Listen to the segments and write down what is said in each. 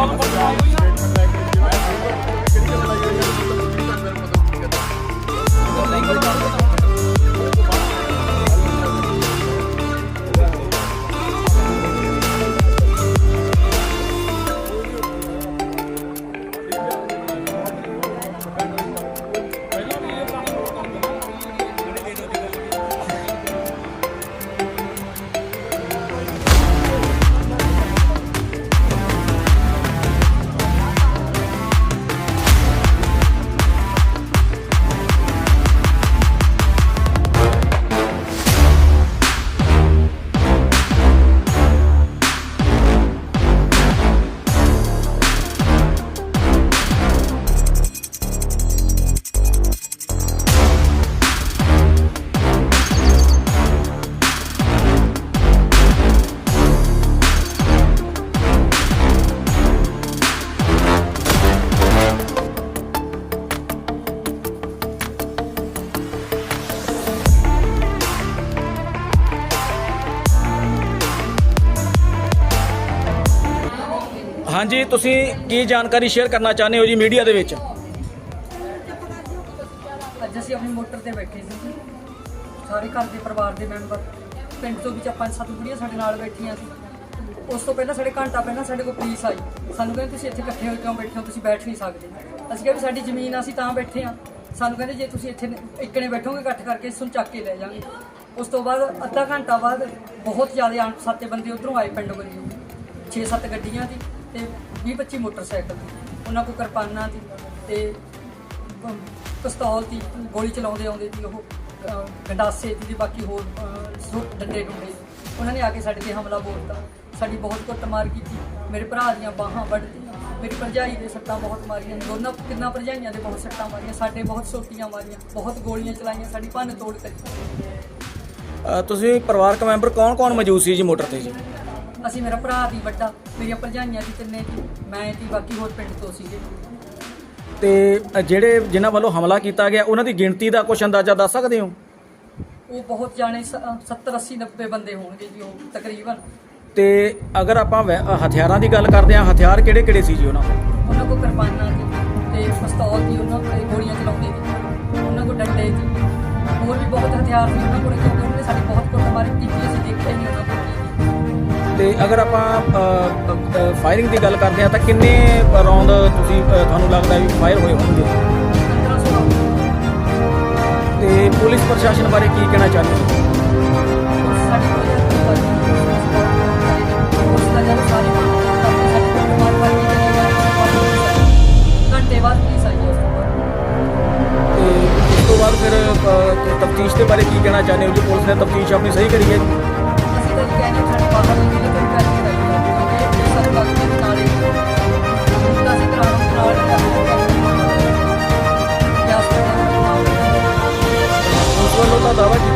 Paulo, Paulo, Paulo. ਹਾਂਜੀ ਤੁਸੀਂ ਕੀ ਜਾਣਕਾਰੀ ਸ਼ੇਅਰ ਕਰਨਾ ਚਾਹੁੰਦੇ ਹੋ ਜੀ ਮੀਡੀਆ ਦੇ ਵਿੱਚ? ਅੱਜ ਅਸੀਂ ਆਪਣੀ ਮੋਟਰ ਤੇ ਬੈਠੇ ਸੀ ਜੀ। ਸਾਰੇ ਘਰ ਦੇ ਪਰਿਵਾਰ ਦੇ ਮੈਂਬਰ ਪਿੰਡ ਤੋਂ ਵਿੱਚ ਪੰਜ ਸੱਤ ਬੁੜੀਆਂ ਸਾਡੇ ਨਾਲ ਬੈਠੀਆਂ ਸੀ। ਉਸ ਤੋਂ ਪਹਿਲਾਂ ਸਾਡੇ ਘੰਟਾ ਪਹਿਲਾਂ ਸਾਡੇ ਕੋਲ ਪੁਲਿਸ ਆਈ। ਸਾਨੂੰ ਕਹਿੰਦੇ ਤੁਸੀਂ ਇੱਥੇ ਇਕੱਠੇ ਹੋ ਕਿਉਂ ਬੈਠੇ ਹੋ? ਤੁਸੀਂ ਬੈਠ ਨਹੀਂ ਸਕਦੇ। ਅਸੀਂ ਕਿਹਾ ਵੀ ਸਾਡੀ ਜ਼ਮੀਨ ਆ, ਅਸੀਂ ਤਾਂ ਬੈਠੇ ਆ ਸਾਨੂੰ ਕਹਿੰਦੇ ਜੇ ਤੁਸੀਂ ਇੱਥੇ ਇੱਕਣੇ ਬੈਠੋਗੇ ਇਕੱਠ ਕਰਕੇ ਇਸ ਨੂੰ ਚੱਕ ਕੇ ਲੈ ਜਾਵਾਂਗੇ ਉਸ ਤੋਂ ਬਾਅਦ ਅੱਧਾ ਘੰਟਾ ਬਾਅਦ ਬਹੁਤ ਜ਼ਿਆਦਾ ਅਣਪਛਾਤੇ ਬੰਦੇ ਉਧਰੋਂ ਆਏ ਪਿੰਡ ਵੱਲੋਂ। 6-7 ਗੱਡੀਆਂ ਦੀ ਤੇ 20-25 ਮੋਟਰਸਾਈਕਲ ਦੀ ਉਹਨਾਂ ਕੋਲ ਕਿਰਪਾਨਾਂ ਦੀ ਤੇ ਪ- ਪਿਸਤੌਲ ਦੀ ਗੋਲੀ ਚਲਾਉਂਦੇ ਆਉਂਦੇ ਸੀ ਉਹ ਅਹ, ਗੰਡਾਸੇ ਦੀ ਤੇ ਬਾਕੀ ਹੋਰ ਅਹ, ਸੋ ਡੰਡੇ ਡੁੰਡੇ ਉਹਨਾਂ ਨੇ ਆ ਕੇ ਸਾਡੇ ਤੇ ਹਮਲਾ ਬੋਲਤਾ। ਸਾਡੀ ਬਹੁਤ ਕੁੱਟਮਾਰ ਕੀਤੀ। ਮੇਰੇ ਭਰਾ ਦੀਆਂ ਬਾਹਾਂ ਵੱਢਤੀਆਂ। ਮੇਰੀ ਭਰਜਾਈ ਦੇ ਸੱਟਾਂ ਬਹੁਤ ਮਾਰੀਆਂ ਦੋਨਾਂ ਕਿੰਨਾ ਭਰਜਾਈਆਂ ਦੇ ਬਹੁਤ ਸੱਟਾਂ ਮਾਰੀਆਂ। ਸਾਡੇ ਬਹੁਤ ਸੋਟੀਆਂ ਮਾਰੀਆਂ। ਬਹੁਤ ਗੋਲੀਆਂ ਚਲਾਈਆਂ। ਸਾਡੀ ਭੰਨ ਤੋੜ ਕਰੀ। ਅ, ਤੁਸੀਂ ਪਰਿਵਾਰਕ ਮੈਂਬਰ ਕੌਣ-ਕੌਣ ਮੌਜੂਦ ਸੀ ਜੀ ਮੋਟਰ ਤੇ ਜੀ? ਅਸੀਂ ਮੇਰਾ ਭਰਾ ਦੀ ਵੱਡਾ ਮੇਰੀਆਂ ਭਰਜਾਈਆਂ ਦੀ ਤਿੰਨੇ ਦੀ ਮੈਂ ਦੀ ਬਾਕੀ ਹੋਰ ਪਿੰਡ ਤੋਂ ਸੀਗੇ। ਤੇ ਜਿਹੜੇ ਜਿਨ੍ਹਾਂ ਵੱਲੋਂ ਹਮਲਾ ਕੀਤਾ ਗਿਆ ਉਹਨਾਂ ਦੀ ਗਿਣਤੀ ਦਾ ਕੁਝ ਅੰਦਾਜ਼ਾ ਦੱਸ ਸਕਦੇ ਹੋ? ਉਹ ਬਹੁਤ ਜਾਣੇ 70 80 90 ਬੰਦੇ ਹੋਣਗੇ ਜੀ ਉਹ ਤਕਰੀਬਨ। ਤੇ ਅਗਰ ਆਪਾਂ ਵੈ- ਹਥਿਆਰਾਂ ਦੀ ਗੱਲ ਕਰਦੇ ਹਾਂ ਹਥਿਆਰ ਕਿਹੜੇ-ਕਿਹੜੇ ਸੀ ਜੀ ਉਹਨਾਂ ਕੋਲ? ਉਹਨਾਂ ਕੋਲ ਕਿਰਪਾਨਾਂ ਦੀ ਤੇ ਪਿਸਤੌਲ ਦੀ ਉਹਨਾਂ ਕੋਲ ਗੋਲੀਆਂ ਚਲਾਉਂਦੇ ਦੀ ਉਹਨਾਂ ਕੋਲ ਡੰਡੇ ਦੀ ਹੋਰ ਵੀ ਬਹੁਤ ਹਥਿਆਰ ਸੀ ਉਹਨਾਂ ਕੋਲ ਕਿਉਂਕਿ ਉਹਨਾਂ ਨੇ ਸਾਡੀ ਬਹੁਤ ਕੁੱਟਮਾਰ ਕੀਤੀ ਅਸੀਂ ਦੇਖਿਆ ਨਹੀਂ ਉਹਨਾਂ ਕੋਲ। ਤੇ ਅਗਰ ਆਪਾਂ ਫਾਇਰਿੰਗ ਦੀ ਗੱਲ ਕਰਦੇ ਹਾਂ ਤਾਂ ਕਿੰਨੇ ਰੌਂਦ ਤੁਸੀਂ ਤੁਹਾਨੂੰ ਲੱਗਦਾ ਵੀ ਫਾਇਰ ਹੋਏ ਹੋਣਗੇ? 1500 ਤੇ ਪੁਲਿਸ ਪ੍ਰਸ਼ਾਸਨ ਬਾਰੇ ਕੀ ਕਹਿਣਾ ਚਾਹੁੰਦੇ ਹੋ? ਸਾਡੀ ਉਸ ਘੰਟੇ ਬਾਅਦ ਪੁਲਿਸ ਆਈ ਉਸ ਤੋਂ ਬਾਅਦ ਤੇ ਉਸ ਤੋਂ ਬਾਅਦ ਫਿਰ ਤਫਤੀਸ਼ ਦੇ ਬਾਰੇ ਕੀ ਕਹਿਣਾ ਚਾਹੁੰਦੇ ਹੋ? ਜੀ ਪੁਲਿਸ ਨੇ ਤਫਤੀਸ਼ ਆਪਣੀ ਸਹੀ ਕਰੀ ਹੈ।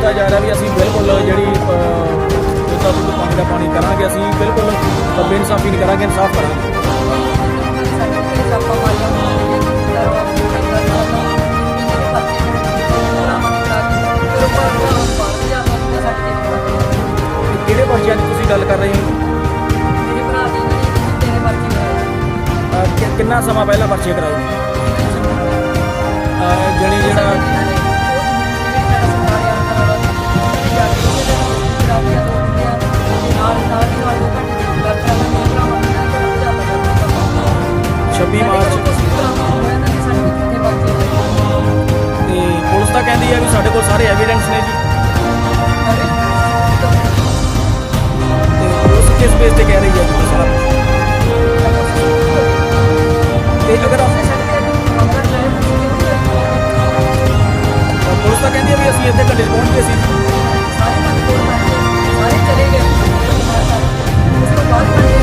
ਕੀਤਾ ਜਾ ਰਿਹਾ ਵੀ ਅਸੀਂ ਬਿਲਕੁਲ ਜਿਹੜੀ ਉਹਦਾ ਦੁੱਧ ਪਾਣੀ ਦਾ ਪਾਣੀ ਕਰਾਂਗੇ, ਅਸੀਂ ਬਿਲਕੁਲ ਬੇਇਨਸਾਫੀ ਨਹੀਂ ਕਰਾਂਗੇ, ਇਨਸਾਫ ਕਰਾਂਗੇ। ਕਿਹੜੇ ਪਰਚਿਆਂ ਦੀ ਤੁਸੀਂ ਗੱਲ ਕਰ ਰਹੇ ਹੋ? ਕਿੰਨਾ ਸਮਾਂ ਪਹਿਲਾਂ ਪਰਚੇ ਕਰਾਏ? ਪੁਲਿਸ ਕਹਿੰਦੀ ਹੈ ਵੀ ਸਾਡੇ ਕੋਲ ਸਾਰੇ ਐਵੀਡੈਂਸ ਨੇ ਜੀ। ਤੇ ਪੁਲਿਸ ਕਿਸ ਬੇਸ ਤੇ ਕਹਿ ਰਹੀ ਹੈ ਜੀ ਸਾਰਾ ਤੇ ਅਗਰ ਪੁਲਿਸ ਤਾਂ ਕਹਿੰਦੀ ਹੈ ਵੀ ਅਸੀਂ ਇੱਥੇ ਘੰਟੇ 'ਚ ਪਹੁੰਚ ਗਏ ਸੀ ਸਾਰੇ ਚਲੇ ਗਏ। ਉਸ ਤੋਂ ਬਾਅਦ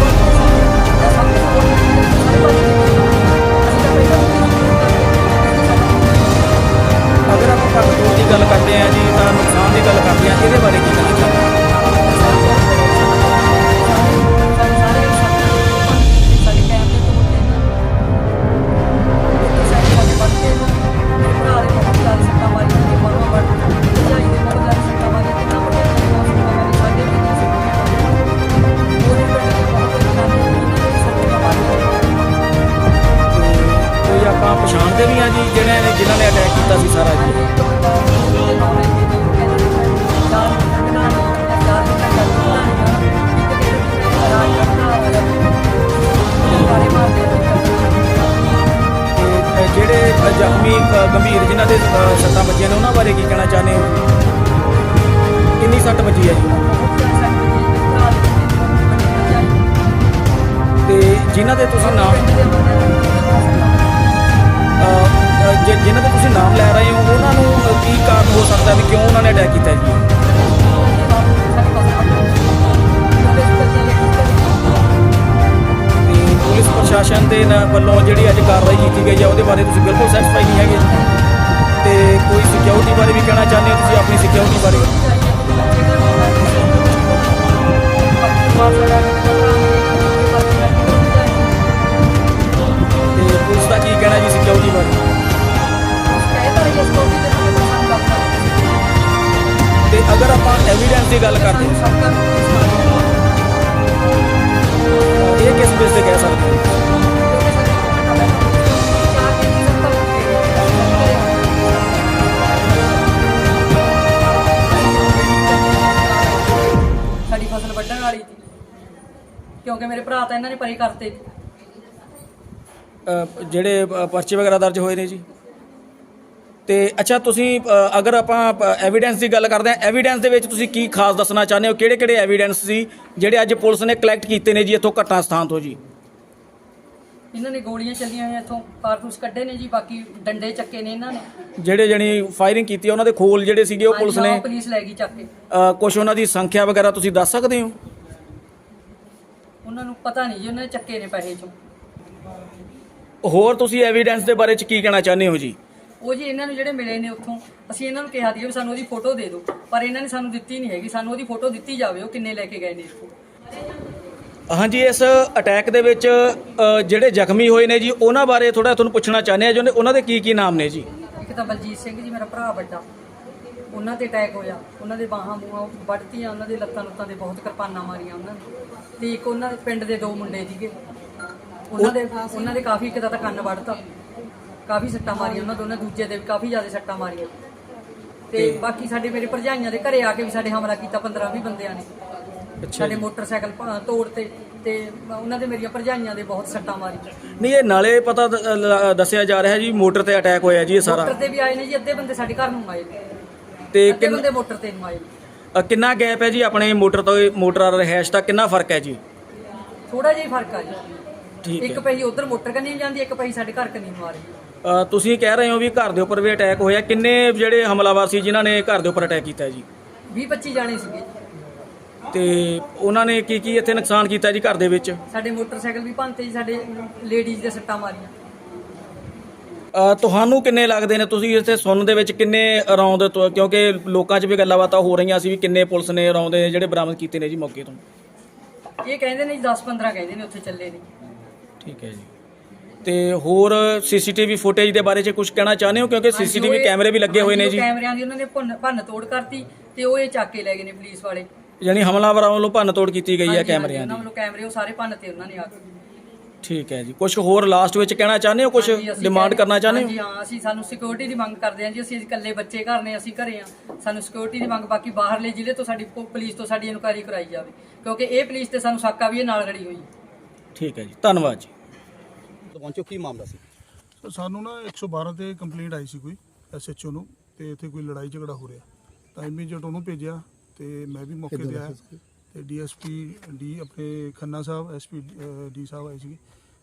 ਕੋਈ ਆਪਾਂ ਪਛਾਣਦੇ ਵੀ ਹਾਂ ਜੀ ਜਿਹੜੇ ਨੇ ਜਿਨ੍ਹਾਂ ਨੇ ਅਟੈਕ ਕੀਤਾ ਸੀ ਸਾਰਾ ਜੀ। ਤੇ ਜਿਹੜੇ ਜ਼ਖਮੀ ਅ, ਗੰਭੀਰ ਜਿਨ੍ਹਾਂ ਦੇ ਅ, ਸੱਟਾਂ ਵੱਜੀਆਂ ਨੇ ਉਹਨਾਂ ਬਾਰੇ ਕੀ ਕਹਿਣਾ ਚਾਹੁੰਦੇ ਹੋ ਕਿੰਨੀ ਸੱਟ ਵੱਜੀ ਹੈ ਜੀ? ਤੇ ਜਿਨ੍ਹਾਂ ਦੇ ਤੁਸੀਂ ਨਾਮ ਗੱਲ ਕਰਦੇ ਇਹ ਕਿਸ ਬੇਸ ਤੇ ਕਹਿ ਸਕਦੇ ਸਾਡੀ ਫਸਲ ਵੱਢਣ ਵਾਲੀ ਕਿਉਂਕਿ ਮੇਰੇ ਭਰਾ ਤਾਂ ਇਹਨਾਂ ਨੇ ਪਰੇ ਕਰਤੇ। ਅਹ ਜਿਹੜੇ ਪਰਚੇ ਵਗੈਰਾ ਦਰਜ ਹੋਏ ਨੇ ਜੀ? ਤੇ ਅੱਛਾ ਤੁਸੀਂ ਅਗਰ ਆਪਾਂ ਐਵੀਡੈਂਸ ਦੀ ਗੱਲ ਕਰਦੇ ਹਾਂ ਐਵੀਡੈਂਸ ਦੇ ਵਿੱਚ ਤੁਸੀਂ ਕੀ ਖਾਸ ਦੱਸਣਾ ਚਾਹੁੰਦੇ ਹੋ? ਕਿਹੜੇ ਕਿਹੜੇ ਐਵੀਡੈਂਸ ਸੀ ਜਿਹੜੇ ਅੱਜ ਪੁਲਿਸ ਨੇ ਕਲੈਕਟ ਕੀਤੇ ਨੇ ਜੀ ਇੱਥੋਂ ਘਟਨਾ ਸਥਾਨ ਤੋਂ ਜੀ? ਇਹਨਾਂ ਨੇ ਗੋਲੀਆਂ ਚੱਲੀਆਂ ਹੋਈਆਂ ਇੱਥੋਂ ਕਾਰਤੂਸ ਕੱਢੇ ਨੇ ਜੀ ਬਾਕੀ ਡੰਡੇ ਚੱਕੇ ਨੇ ਇਹਨਾਂ ਨੇ। ਜਿਹੜੇ ਜਣੀ ਫਾਇਰਿੰਗ ਕੀਤੀ ਉਹਨਾਂ ਦੇ ਖੋਲ ਜਿਹੜੇ ਸੀਗੇ ਉਹ ਪੁਲਿਸ ਨੇ? ਪੁਲਿਸ ਲੈ ਗਈ ਚੱਕ ਕੇ। ਕੁਝ ਉਹਨਾਂ ਦੀ ਸੰਖਿਆ ਵਗੈਰਾ ਤੁਸੀਂ ਦੱਸ ਸਕਦੇ ਹੋ? ਉਹਨਾਂ ਨੂੰ ਪਤਾ ਨਹੀਂ ਜੀ ਉਹਨਾਂ ਨੇ ਚੱਕੇ ਨੇ ਪੈਸੇ ਚੋਂ ਹੋਰ ਤੁਸੀਂ ਐਵੀਡੈਂਸ ਦੇ ਬਾਰੇ ਚ ਕੀ ਕਹਿਣਾ ਚਾਹੁੰਦੇ ਹੋ ਜੀ? ਉਹ ਜੀ ਇਹਨਾਂ ਨੂੰ ਜਿਹੜੇ ਮਿਲੇ ਨੇ ਉੱਥੋਂ ਅਸੀਂ ਇਹਨਾਂ ਨੂੰ ਕਿਹਾ ਸੀ ਵੀ ਸਾਨੂੰ ਉਹਦੀ ਫੋਟੋ ਦੇ ਦਿਓ ਪਰ ਇਹਨਾਂ ਨੇ ਸਾਨੂੰ ਦਿੱਤੀ ਨਹੀਂ ਹੈਗੀ ਸਾਨੂੰ ਉਹਦੀ ਫੋਟੋ ਦਿੱਤੀ ਜਾਵੇ ਉਹ ਕਿੰਨੇ ਲੈ ਕੇ ਗਏ ਨੇ ਇੱਥੋਂ। ਹਾਂਜੀ ਇਸ ਅਟੈਕ ਦੇ ਵਿੱਚ ਜਿਹੜੇ ਜ਼ਖਮੀ ਹੋਏ ਨੇ ਜੀ ਉਹਨਾਂ ਬਾਰੇ ਥੋੜਾ ਤੁਹਾਨੂੰ ਪੁੱਛਣਾ ਚਾਹੁੰਦੇ ਆ ਜੀ ਉਹਨੇ- ਉਹਨਾਂ ਦੇ ਕੀ ਕੀ ਨਾਮ ਨੇ ਜੀ? ਇੱਕ ਤਾਂ ਬਲਜੀਤ ਸਿੰਘ ਜੀ ਮੇਰਾ ਭਰਾ ਵੱਡਾ। ਉਹਨਾਂ ਤੇ ਅਟੈਕ ਹੋਇਆ। ਉਹਨਾਂ ਦੇ ਬਾਹਾਂ ਮੂਹਾਂ ਵੱਢਤੀਆਂ ਉਹਨਾਂ ਦੇ ਲੱਤਾਂ ਲੁੱਤਾਂ ਦੇ ਬਹੁਤ ਕਿਰਪਾਨਾਂ ਮਾਰੀਆਂ ਉਹਨਾਂ ਨੇ। ਤੇ ਇੱਕ ਉਹਨਾਂ ਦੇ ਪਿੰਡ ਦੇ ਦੋ ਮੁੰਡੇ ਸੀਗੇ। ਉਹਨਾਂ ਦੇ ਉਹਨਾਂ ਦੇ ਕਾਫੀ ਇੱਕ ਦਾ ਤਾਂ ਕੰਨ ਵੱਢਤਾ। ਕਾਫੀ ਸੱਟਾਂ ਮਾਰੀਆਂ ਉਹਨਾਂ ਦੋਨਾਂ ਦੂਜੇ ਦੇ ਵੀ ਕਾਫੀ ਜ਼ਿਆਦਾ ਸੱਟਾਂ ਮਾਰੀਆਂ। ਤੇ ਬਾਕੀ ਸਾਡੇ ਮੇਰੇ ਭਰਜਾਈਆਂ ਦੇ ਘਰੇ ਆ ਕੇ ਵੀ ਸਾਡੇ ਹਮਲਾ ਕੀਤਾ 15 20 ਬੰਦਿਆਂ ਨੇ। ਸਾਡੇ ਮੋਟਰਸਾਈਕਲ ਭਾ- ਤੋੜਤੇ ਤੇ ਉਹਨਾਂ ਦੇ ਮੇਰੀਆਂ ਭਰਜਾਈਆਂ ਦੇ ਬਹੁਤ ਸੱਟਾਂ ਮਾਰੀਆਂ। ਨਹੀਂ ਇਹ ਨਾਲੇ ਪਤਾ ਦ- ਲ- ਦੱਸਿਆ ਜਾ ਰਿਹਾ ਜੀ ਮੋਟਰ ਤੇ ਅਟੈਕ ਹੋਇਆ ਜੀ ਇਹ ਸਾਰਾ। ਮੋਟਰ ਤੇ ਵੀ ਆਏ ਨੇ ਜੀ ਅੱਧੇ ਬੰਦੇ ਸਾਡੇ ਘਰ ਨੂੰ ਆਏ ਨੇ। ਤੇ ਅੱਧੇ ਕਿੰਨ- ਬੰਦੇ ਮੋਟਰ ਤੇ ਨੂੰ ਆਏ ਨੇ। ਅ, ਕਿੰਨਾ ਗੈਪ ਹੈ ਜੀ ਆਪਣੇ ਮੋਟਰ ਤੋਂ ਮੋਟਰ ਰਹਿਸ਼ ਦਾ ਕਿੰਨਾ ਫ਼ਰਕ ਹੈ ਜੀ? ਥੋੜਾ ਜਿਹਾ ਹੀ ਫ਼ਰਕ ਆ ਜੀ। ਠੀਕ ਇੱਕ ਹੈ। ਉਧਰ ਮੋਟਰ ਕੰਨੀ ਜਾਂਦੀ ਇੱਕ ਪਈ ਸਾਡੇ ਘਰ ਕੰਨੀ ਨੂੰ ਆ ਰਹੀ। ਅ, ਤੁਸੀਂ ਕਹਿ ਰਹੇ ਹੋ ਵੀ ਘਰ ਦੇ ਉੱਪਰ ਵੀ ਅਟੈਕ ਹੋਇਆ। ਕਿੰਨੇ ਜਿਹੜੇ ਹਮਲਾਵਰ ਸੀ ਜਿਨ੍ਹਾਂ ਨੇ ਘਰ ਦੇ ਉੱਪਰ ਅਟੈਕ ਕੀਤਾ ਜੀ? 20 25 ਜਾਣੇ ਸੀਗੇ। ਤੇ ਉਹਨਾਂ ਨੇ ਕੀ ਕੀ ਇੱਥੇ ਨੁਕਸਾਨ ਕੀਤਾ ਜੀ ਘਰ ਦੇ ਵਿੱਚ? ਸਾਡੇ ਮੋਟਰਸਾਈਕਲ ਵੀ ਭੰਨਤੇ ਜੀ ਸਾਡੇ ਲੇਡੀਜ਼ ਦੇ ਸੱਟਾਂ ਮਾਰੀਆਂ। ਤੁਹਾਨੂੰ ਕਿੰਨੇ ਲੱਗਦੇ ਨੇ? ਤੁਸੀਂ ਇੱਥੇ ਸੁਣਨ ਦੇ ਵਿੱਚ ਕਿੰਨੇ ਤੋਂ ਕਿਉਂਕਿ ਲੋਕਾਂ 'ਚ ਵੀ ਗੱਲਾਂ ਬਾਤਾਂ ਹੋ ਰਹੀਆਂ ਸੀ ਵੀ ਕਿੰਨੇ ਪੁਲਿਸ ਨੇ ਰੌਂਦ ਜਿਹੜੇ ਬਰਾਮਦ ਕੀਤੇ ਨੇ ਜੀ ਮੌਕੇ ਤੋਂ। ਇਹ ਕਹਿੰਦੇ ਨੇ ਜੀ 10 15 ਕਹਿੰਦੇ ਨੇ ਉੱਥੇ ਚੱਲੇ ਨੇ। ਠੀਕ ਹੈ ਜੀ। ਤੇ ਹੋਰ ਸੀਸੀਟੀਵੀ ਫੁਟੇਜ ਦੇ ਬਾਰੇ 'ਚ ਕੁਝ ਕਹਿਣਾ ਚਾਹੁੰਦੇ ਹੋ? ਕਿਉਂਕਿ ਹਾਂਜੀ, ਸੀਸੀਟੀਵੀ ਉਹ ਇਹ- ਕੈਮਰੇ ਵੀ ਲੱਗੇ ਹੋਏ ਨੇ ਹਾਂਜੀ, ਜੀ। ਉਹ ਕੈਮਰਿਆਂ ਦੀ ਉਹਨਾਂ ਨੇ ਭੰਨ ਭੰਨ ਤੋੜ ਕਰਤੀ ਤੇ ਉਹ ਇਹ ਚੱਕ ਕੇ ਲੈ ਗਏ ਨੇ ਪੁਲਿਸ ਵਾਲੇ। ਯਾਨੀ ਹਮਲਾਵਰਾਂ ਵੱਲੋਂ ਭੰਨ ਤੋੜ ਕੀਤੀ ਗਈ ਹੈ ਹਾਂਜੀ, ਕੈਮਰਿਆਂ ਉਹਨਾਂ ਦੀ। ਵੱਲੋਂ ਕੈਮਰੇ ਉਹ ਸਾਰੇ ਭੰਨ ਤੇ ਉਹਨਾਂ ਨੇ ਆ ਕੇ ਠੀਕ ਹੈ ਜੀ। ਕੁਝ ਹੋਰ ਲਾਸਟ ਵਿੱਚ ਕਹਿਣਾ ਚਾਹੁੰਦੇ ਹੋ? ਕੁਝ ਹਾਂਜੀ, ਅਸੀਂ ਡਿਮਾਂਡ ਕਹਿ- ਕਰਨਾ ਚਾਹੁੰਦੇ ਹੋ? ਹਾਂਜੀ ਹਾਂ ਅਸੀਂ ਸਾਨੂੰ ਸਿਕਿਉਰਿਟੀ ਦੀ ਮੰਗ ਕਰਦੇ ਹਾਂ ਜੀ ਅਸੀਂ ਇਕੱਲੇ ਬੱਚੇ ਘਰ ਨੇ ਅਸੀਂ ਘਰੇ ਹਾਂ। ਸਾਨੂੰ ਸਿਕਿਉਰਿਟੀ ਦੀ ਮੰਗ ਬਾਕੀ ਬਾਹਰਲੇ ਜ਼ਿਲ੍ਹੇ ਤੋਂ ਸਾਡੀ ਪੁ- ਪੁਲਿਸ ਤੋਂ ਸਾਡੀ ਇਨਕੁਆਇਰੀ ਕਰਾਈ ਜਾਵੇ। ਕਿਉਂਕਿ ਇਹ ਪੁਲਿਸ ਤੇ ਸਾਨੂੰ ਸ਼ੱਕ ਆ ਵੀ ਇਹ ਨਾਲ ਰਲੀ ਹੋਈ। ਠੀਕ ਹੈ ਜੀ। ਧੰਨਵਾਦ ਜੀ। ਪਹੁੰਚੋ ਕੀ ਮਾਮਲਾ ਸੀ? ਸਰ, ਸਾਨੂੰ ਨਾ 112 ਤੇ ਕੰਪਲੇਂਟ ਆਈ ਸੀ ਕੋਈ ਐਸਐਚਓ ਨੂੰ ਤੇ ਇੱਥੇ ਕੋਈ ਲੜਾਈ ਝਗੜਾ ਹੋ ਰਿਹਾ। ਤਾਂ ਇਮੀਡੀਏਟ ਉਹਨੂੰ ਭੇਜਿਆ ਤੇ ਮੈਂ ਵੀ ਮੌਕੇ ਤੇ ਆਇਆ। ਤੇ ਡੀਐਸਪੀ ਡੀ ਆਪਣੇ ਖੰਨਾ ਸਾਹਿਬ ਐਸਪੀ ਡੀ ਸਾਹਿਬ ਆਏ ਸੀਗੇ।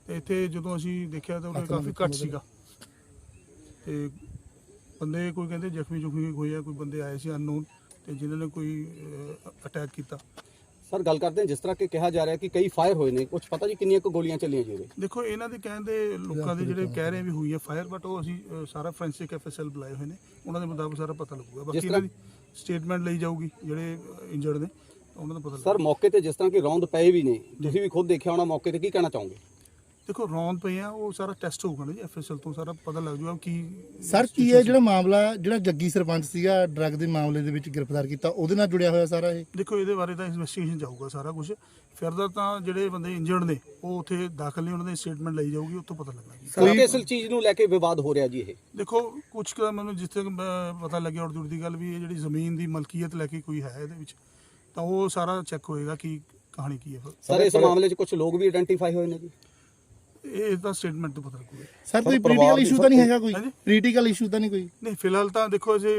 ਤੇ ਇੱਥੇ ਜਦੋਂ ਅਸੀਂ ਦੇਖਿਆ ਤਾਂ ਉਹ ਕਾਫੀ ਘੱਟ ਸੀਗਾ। ਤੇ ਬੰਦੇ ਕੋਈ ਕਹਿੰਦੇ ਜ਼ਖਮੀ ਜ਼ੁਖਮੀ ਹੋਏ ਆ ਕੋਈ ਬੰਦੇ ਆਏ ਸੀ ਅਨਨੋਨ ਤੇ ਜਿਨ੍ਹਾਂ ਨੇ ਕੋਈ ਅਟੈਕ ਕੀਤਾ। ਸਰ ਗੱਲ ਕਰਦੇ ਹਾਂ ਜਿਸ ਤਰ੍ਹਾਂ ਕਿ ਕਿਹਾ ਜਾ ਰਿਹਾ ਕਿ ਕਈ ਫਾਇਰ ਹੋਏ ਨੇ। ਕੁਝ ਪਤਾ ਜੀ ਕਿੰਨੀਆਂ ਕੁ ਗੋਲੀਆਂ ਚੱਲੀਆਂ ਜੀ ਉਹਦੇ ਦੇਖੋ ਇਹਨਾਂ ਦੇ ਕਹਿੰਦੇ ਲੋਕਾਂ ਦੇ ਜਿਹੜੇ ਕਹਿ ਰਹੇ ਵੀ ਹੋਈ ਹੈ ਫਾਇਰ ਬਟ ਉਹ ਅਸੀਂ ਅ, ਸਾਰਾ ਫੋਰੈਂਸਿਕ ਐਫਐਸਐਲ ਬੁਲਾਏ ਹੋਏ ਨੇ। ਉਹਨਾਂ ਦੇ ਮੁਤਾਬਕ ਸਾਰਾ ਪਤਾ ਲੱਗੂਗਾ। ਬਾਕੀ ਇਹਨਾਂ ਦੀ ਸਟੇਟਮੈਂਟ ਲਈ ਜਾਊਗੀ ਜਿਹੜੇ ਇੰਜਰਡ ਨੇ ਉਹਨਾਂ ਦਾ ਪਤਾ ਸਰ ਮੌਕੇ ਤੇ ਜਿਸ ਤਰ੍ਹਾਂ ਕਿ ਰੌਂਦ ਪਏ ਵੀ ਨੇ ਤੁਸੀਂ ਵੀ ਖੁਦ ਦੇਖਿਆ ਹੋਣਾ ਮੌਕੇ ਤੇ ਕੀ ਕਹਿਣਾ ਚਾਹੋਗੇ? ਦੇਖੋ ਰੌਂਦ ਪਏ ਆ ਉਹ ਸਾਰਾ ਟੈਸਟ ਹੋਊਗਾ ਨਾ ਜੀ ਐਫਐਸਐਲ ਤੋਂ ਸਾਰਾ ਪਤਾ ਲੱਗ ਜਾਊਗਾ ਕੀ ਸਰ ਕੀ ਹੈ ਜਿਹੜਾ ਮਾਮਲਾ ਜਿਹੜਾ ਜੱਗੀ ਸਰਪੰਚ ਸੀਗਾ ਡਰੱਗ ਦੇ ਮਾਮਲੇ ਦੇ ਵਿੱਚ ਗ੍ਰਿਫਤਾਰ ਕੀਤਾ ਉਹਦੇ ਨਾਲ ਜੁੜਿਆ ਹੋਇਆ ਸਾਰਾ ਇਹ? ਦੇਖੋ ਇਹਦੇ ਬਾਰੇ ਤਾਂ ਇਨਵੈਸਟੀਗੇਸ਼ਨ ਜਾਊਗਾ ਸਾਰਾ ਕੁਝ ਫਰਦਰ ਤਾਂ ਜਿਹੜੇ ਬੰਦੇ ਇੰਜਰਡ ਨੇ ਉਹ ਉੱਥੇ ਦਾਖਲ ਨੇ ਉਹਨਾਂ ਦੀ ਸਟੇਟਮੈਂਟ ਲਈ ਜਾਊਗੀ ਉੱਥੋਂ ਪਤਾ ਲੱਗਣਾ ਜੀ। ਸਰ ਕਿਸ ਚੀਜ਼ ਨੂੰ ਲੈ ਕੇ ਵਿਵਾਦ ਹੋ ਰਿਹਾ ਜੀ ਇਹ। ਦੇਖੋ ਕੁਝ ਕੁ ਮੈਨੂੰ ਜਿੱਥੇ ਪਤਾ ਲੱਗਿਆ ਔਰ ਦੂਰ ਦੀ ਗੱਲ ਵੀ ਇਹ ਜਿਹੜੀ ਜ਼ਮੀਨ ਦੀ ਮਲਕੀਅਤ ਲੈ ਕੇ ਕੋਈ ਹੈ ਇਹਦੇ ਵਿੱਚ ਤਾਂ ਉਹ ਸਾਰਾ ਚੈੱਕ ਹੋਏਗਾ ਕਿ ਕਹਾਣੀ ਕੀ ਹੈ। ਸਰ ਇਸ ਮਾਮਲੇ 'ਚ ਕੁਝ ਲੋਕ ਵੀ ਆਇਡੈਂਟੀਫਾਈ ਹੋਏ ਨੇ ਜੀ। ਇਹ ਤਾਂ ਸਟੇਟਮੈਂਟ ਤੋਂ ਪਤਾ ਲੱਗੂਗਾ। ਸਰ ਕੋਈ ਪੋਲੀਟੀਕਲ ਇਸ਼ੂ ਤਾਂ ਨਹੀਂ ਹੈਗਾ ਕੋਈ? ਪੋਲੀਟੀਕਲ ਇਸ਼ੂ ਤਾਂ ਨਹੀਂ ਕੋਈ? ਨਹੀਂ ਫਿਲਹਾਲ ਤਾਂ ਦੇਖੋ ਜੇ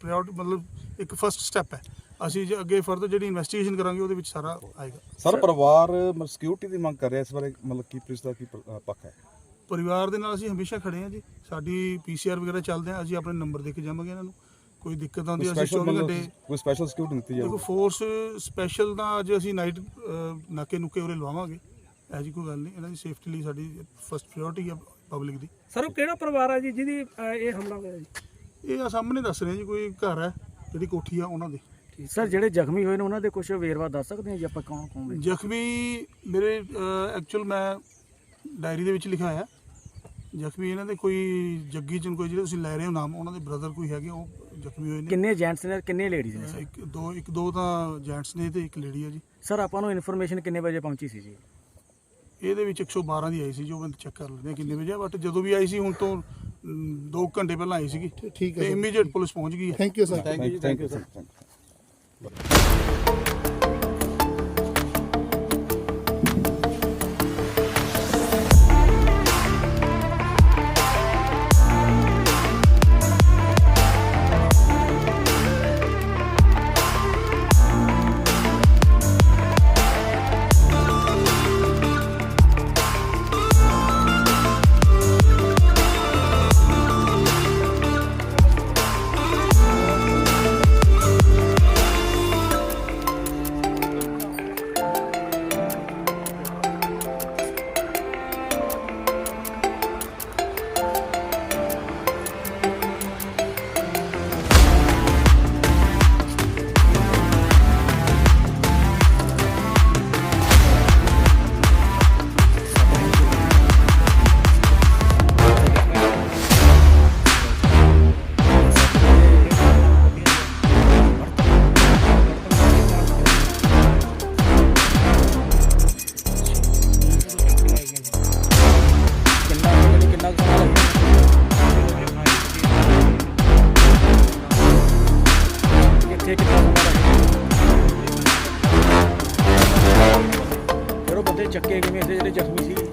ਪ੍ਰਾਇੋਰਟੀ ਮਤਲਬ ਇੱਕ ਫਰਸਟ ਸਟੈਪ ਹੈ। ਅਸੀਂ ਜੇ ਅੱਗੇ ਫਰਦਰ ਜਿਹੜੀ ਇਨਵੈਸਟੀਗੇਸ਼ਨ ਕਰਾਂਗੇ ਉਹਦੇ ਵਿੱਚ ਸਾਰਾ ਆਏਗਾ। ਸਰ ਪਰਿਵਾਰ ਸਿਕਿਉਰਿਟੀ ਦੀ ਮੰਗ ਕਰ ਰਿਹਾ ਇਸ ਬਾਰੇ ਮਤਲਬ ਕੀ ਪੁਲਿਸ ਦਾ ਕੀ ਪੱਖ ਹੈ? ਪਰਿਵਾਰ ਦੇ ਨਾਲ ਅਸੀਂ ਹਮੇਸ਼ਾ ਖੜੇ ਹਾਂ ਜੀ। ਸਾਡੀ ਪੀਸੀਆਰ ਵਗੈਰਾ ਚੱਲਦੇ ਹਾਂ ਅਸੀਂ ਆਪਣੇ ਨੰਬਰ ਦੇ ਕੇ ਜਾਵਾਂਗੇ ਇਹਨਾਂ ਨੂੰ। ਕੋਈ ਦਿੱਕਤ ਆਉਂਦੀ ਹੈ ਅਸੀਂ ਸਪੈਸ਼ਲ 24 ਮਤਲਬ ਘੰਟੇ ਕੋਈ ਸਪੈਸ਼ਲ ਸਿਕਿਉਰਿਟੀ ਦਿੱਤੀ ਦੇਖੋ ਜਾਊਗੀ ਫੋਰਸ ਸਪੈਸ਼ਲ ਤਾਂ ਅੱਜ ਅਸੀਂ ਨਾਈਟ ਨਾਕੇ ਨੁਕੇ ਉਰੇ ਲਵਾਵਾਂਗੇ। ਐ ਜੀ ਕੋਈ ਗੱਲ ਨਹੀਂ ਇਹਨਾਂ ਦੀ ਸੇਫਟੀ ਲਈ ਸਾਡੀ ਫਸਟ ਪ੍ਰਾਇੋਰਟੀ ਹੈ ਪਬਲਿਕ ਦੀ। ਸਰ ਉਹ ਕਿਹੜਾ ਪਰਿਵਾਰ ਆ ਜੀ ਜਿਹਦੀ ਅਹ, ਇਹ ਹਮਲਾ ਹੋਇਆ ਜੀ? ਇਹ ਆ ਸਾਹਮਣੇ ਦੱਸ ਰਹੇ ਜੀ ਕੋਈ ਘਰ ਹੈ ਜਿਹੜੀ ਕੋਠੀ ਆ ਉਹਨਾਂ ਦੇ। ਸਰ ਜਿਹੜੇ ਜ਼ਖਮੀ ਹੋਏ ਨੇ ਉਹਨਾਂ ਦੇ ਕੁਝ ਵੇਰਵਾ ਦੱਸ ਸਕਦੇ ਹਾਂ ਜੀ ਆਪਾਂ ਕੌਣ ਕੌਣ ਨੇ? ਜ਼ਖਮੀ ਮੇਰੇ ਐਕਚੁਅਲ ਮੈਂ ਡਾਇਰੀ ਦੇ ਵਿੱਚ ਲਿਖਿਆ ਹੋਇਆ ਜ਼ਖਮੀ ਇਹਨਾਂ ਦੇ ਕੋਈ ਜੱਗੀ ਚੰਦ ਕੋਈ ਜਿਹੜੇ ਤੁਸੀਂ ਲੈ ਰਹੇ ਹੋ ਨਾਮ ਉਹਨਾਂ ਦੇ ਬ੍ਰਦਰ ਕੋਈ ਹੈਗੇ ਉਹ ਜ਼ਖਮੀ ਹੋਏ ਨੇ। ਕਿੰਨੇ ਜੈਂਟਸ ਨੇ ਕਿੰਨੇ ਲੇਡੀਜ਼ ਨੇ ਅਹ, ਸਰ? ਇੱਕ ਦੋ ਇੱਕ ਦੋ ਤਾਂ ਜੈਂਟਸ ਨੇ ਤੇ ਇੱਕ ਲੇਡੀ ਹੈ ਜੀ। ਸਰ ਆਪਾਂ ਨੂੰ ਇਨਫੋਰਮੇਸ਼ਨ ਕਿੰਨੇ ਵਜੇ ਪਹੁੰਚੀ ਸੀ ਜੀ? ਇਹਦੇ ਵਿੱਚ 112 ਦੀ ਆਈ ਸੀ ਜੋ ਮੈਂ ਚੈੱਕ ਕਰ ਲੈਂਦੇ ਹਾਂ ਕਿੰਨੇ ਵਜੇ ਬਟ ਜਦੋਂ ਵੀ ਆਈ ਸੀ ਹੁਣ ਤੋਂ 2 ਘੰਟੇ ਪਹਿਲਾਂ ਆਈ ਸੀਗੀ। ਠੀਕ ਹੈ ਤੇ ਸਰ। ਇਮੀਡੀਏਟ ਪੁਲਿਸ ਪਹੁੰਚ ਗਈ ਹੈ। Thank you sir thank you ਜੀ ਥੈਂਕ ਯੂ ਸਰ ਸਰ ਦੇਖਦੇ ਕਿੰਨਾ ਬੰਦੇ ਚੱਕੇ ਕਿਵੇਂ ਇੱਥੇ ਜਿਹੜੇ ਜ਼ਖਮੀ ਸੀ